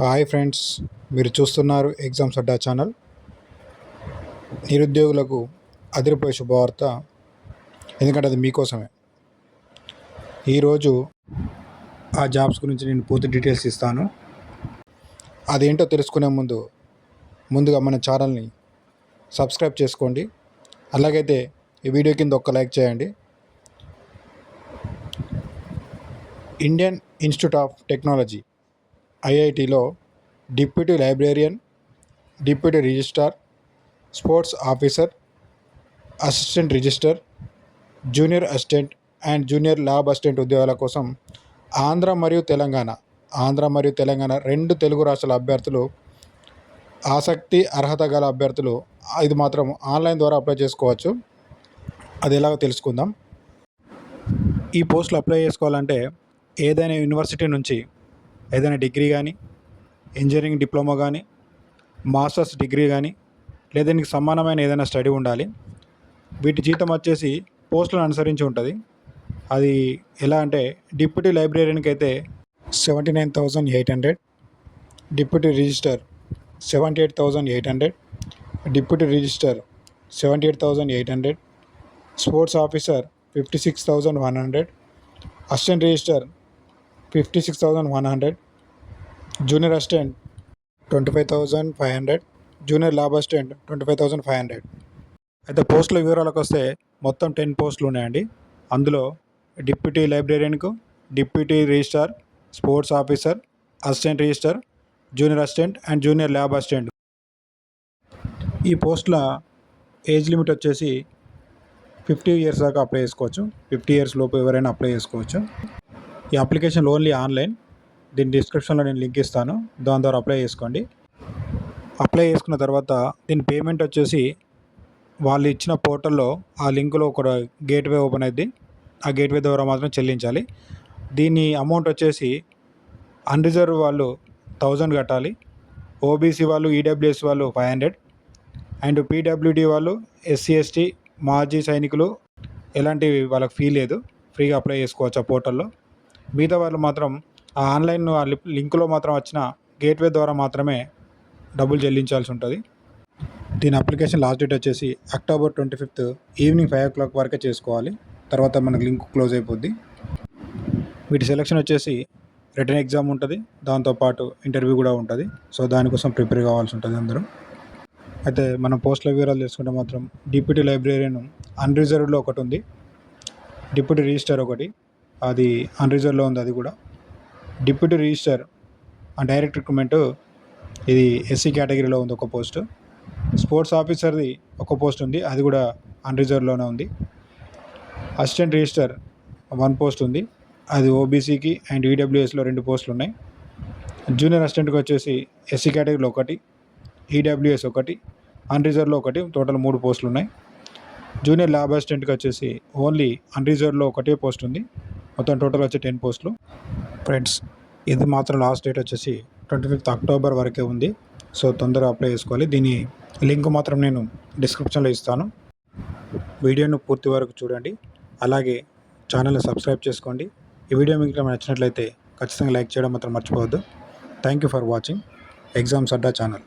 Hi friends మీరు చూస్తున్నారు exams Adda channel. నిరుద్యోగులకు అదిరిపోయే శుభవార్త ఎందుకంటే అది మీకోసమే. ఈరోజు ఆ జాబ్స్ గురించి నేను పూర్తి డీటెయిల్స్ ఇస్తాను. అదేంటో తెలుసుకునే ముందు ముందుగా మన ఛానల్ని సబ్స్క్రైబ్ చేసుకోండి. అలాగైతే ఈ వీడియో కింద ఒక్క లైక్ చేయండి. ఇండియన్ ఇన్స్టిట్యూట్ ఆఫ్ టెక్నాలజీ ఐఐటిలో deputy librarian deputy registrar sports officer assistant register junior assistant and junior lab assistant ఉద్యోగాల కోసం ఆంధ్ర మరియు తెలంగాణ ఆంధ్ర మరియు తెలంగాణ రెండు తెలుగు రాష్ట్రాల అభ్యర్థులు ఆసక్తి అర్హత గల అభ్యర్థులు ఇది మాత్రం ఆన్లైన్ ద్వారా అప్లై చేసుకోవచ్చు. అది ఎలాగో తెలుసుకుందాం. ఈ పోస్టులు అప్లై చేసుకోవాలంటే ఏదైనా యూనివర్సిటీ నుంచి ఏదైనా డిగ్రీ కానీ ఇంజనీరింగ్ డిప్లొమా కానీ మాస్టర్స్ డిగ్రీ కానీ లేదా దీనికి సమానమైన ఏదైనా స్టడీ ఉండాలి. వీటి జీతం వచ్చేసి పోస్టులను అనుసరించి ఉంటుంది. అది ఎలా అంటే డిప్యూటీ లైబ్రరీకి అయితే seventy nine thousand eight hundred deputy register seventy eight thousand eight hundred deputy register seventy eight thousand eight hundred sports officer fifty six thousand one hundred assistant register fifty six thousand one hundred junior assistant twenty five thousand five hundred junior lab assistant twenty five thousand five hundred. అయితే పోస్టుల వివరాలకు వస్తే మొత్తం ten పోస్టులు ఉన్నాయండి. అందులో deputy లైబ్రేరియన్కు deputy registrar sports officer assistant register junior assistant and junior lab assistant. ఈ పోస్టుల ఏజ్ లిమిట్ వచ్చేసి ఫిఫ్టీ ఇయర్స్ దాకా అప్లై చేసుకోవచ్చు. ఫిఫ్టీ ఇయర్స్ లోపు ఎవరైనా అప్లై చేసుకోవచ్చు. ఈ అప్లికేషన్ ఓన్లీ ఆన్లైన్. దీని డిస్క్రిప్షన్లో నేను లింక్ ఇస్తాను. దాని ద్వారా అప్లై చేసుకోండి. అప్లై చేసుకున్న తర్వాత దీని పేమెంట్ వచ్చేసి వాళ్ళు ఇచ్చిన పోర్టల్లో ఆ లింకులో ఒక గేట్వే ఓపెన్ అయింది ఆ గేట్వే ద్వారా మాత్రం చెల్లించాలి. దీని అమౌంట్ వచ్చేసి అన్రిజర్వ్ వాళ్ళు థౌజండ్ కట్టాలి. ఓబీసీ వాళ్ళు ఈడబ్ల్యూఎస్ వాళ్ళు ఫైవ్ హండ్రెడ్ అండ్ పీడబ్ల్యూడి వాళ్ళు ఎస్సీ ఎస్టీ మాజీ సైనికులు ఎలాంటి వాళ్ళకి ఫీ లేదు. ఫ్రీగా అప్లై చేసుకోవచ్చు ఆ పోర్టల్లో. మిగతా వాళ్ళు మాత్రం ఆ ఆన్లైన్ ఆ లింక్లో మాత్రం వచ్చిన గేట్వే ద్వారా మాత్రమే డబ్బులు చెల్లించాల్సి ఉంటుంది. దీని అప్లికేషన్ లాస్ట్ డేట్ వచ్చేసి October twenty fifth evening five o'clock వరకే చేసుకోవాలి. తర్వాత మనకు లింక్ క్లోజ్ అయిపోద్ది. వీటి సెలెక్షన్ వచ్చేసి రిటర్న్ ఎగ్జామ్ ఉంటుంది. దాంతోపాటు ఇంటర్వ్యూ కూడా ఉంటుంది. సో దానికోసం ప్రిపేర్ కావాల్సి ఉంటుంది అందరూ. అయితే మనం పోస్టుల వివరాలు తెలుసుకుంటే మాత్రం డిప్యూటీ లైబ్రేరియన్ అన్రిజర్వ్డ్లో ఒకటి ఉంది. డిప్యూటీ రిజిస్టర్ ఒకటి. అది అన్రిజర్వ్లో ఉంది అది కూడా. డిప్యూటీ రిజిస్టర్ డైరెక్ట్ రిక్రూట్మెంట్ ఇది ఎస్సీ కేటగిరీలో ఉంది ఒక పోస్ట్ స్పోర్ట్స్ ఆఫీసర్ది ఒక పోస్ట్ ఉంది అది కూడా అన్రిజర్వ్లోనే ఉంది. అసిస్టెంట్ రిజిస్టర్ వన్ పోస్ట్ ఉంది అది ఓబీసీకి అండ్ ఈడబ్ల్యూఎస్లో రెండు పోస్టులు ఉన్నాయి. జూనియర్ అసిస్టెంట్కి వచ్చేసి ఎస్సీ కేటగిరీలో ఒకటి ఈడబ్ల్యూఎస్ ఒకటి అన్రిజర్వ్లో ఒకటి టోటల్ మూడు పోస్టులు ఉన్నాయి. జూనియర్ ల్యాబ్ అసిస్టెంట్కి వచ్చేసి ఓన్లీ అన్రిజర్వ్లో ఒకటే పోస్ట్ ఉంది. మొత్తం టోటల్ వచ్చి టెన్ పోస్టులు ఫ్రెండ్స్ ఇది మాత్రం లాస్ట్ డేట్ వచ్చేసి ట్వంటీ ఫిఫ్త్ అక్టోబర్ వరకే ఉంది. సో తొందరగా అప్లై చేసుకోవాలి. దీని లింక్ మాత్రం నేను డిస్క్రిప్షన్లో ఇస్తాను. వీడియోను పూర్తి వరకు చూడండి. అలాగే ఛానల్ని సబ్స్క్రైబ్ చేసుకోండి. ఈ వీడియో మీకు నచ్చినట్లయితే ఖచ్చితంగా లైక్ చేయడం మాత్రం మర్చిపోవద్దు. Thank you for watching exams Adda channel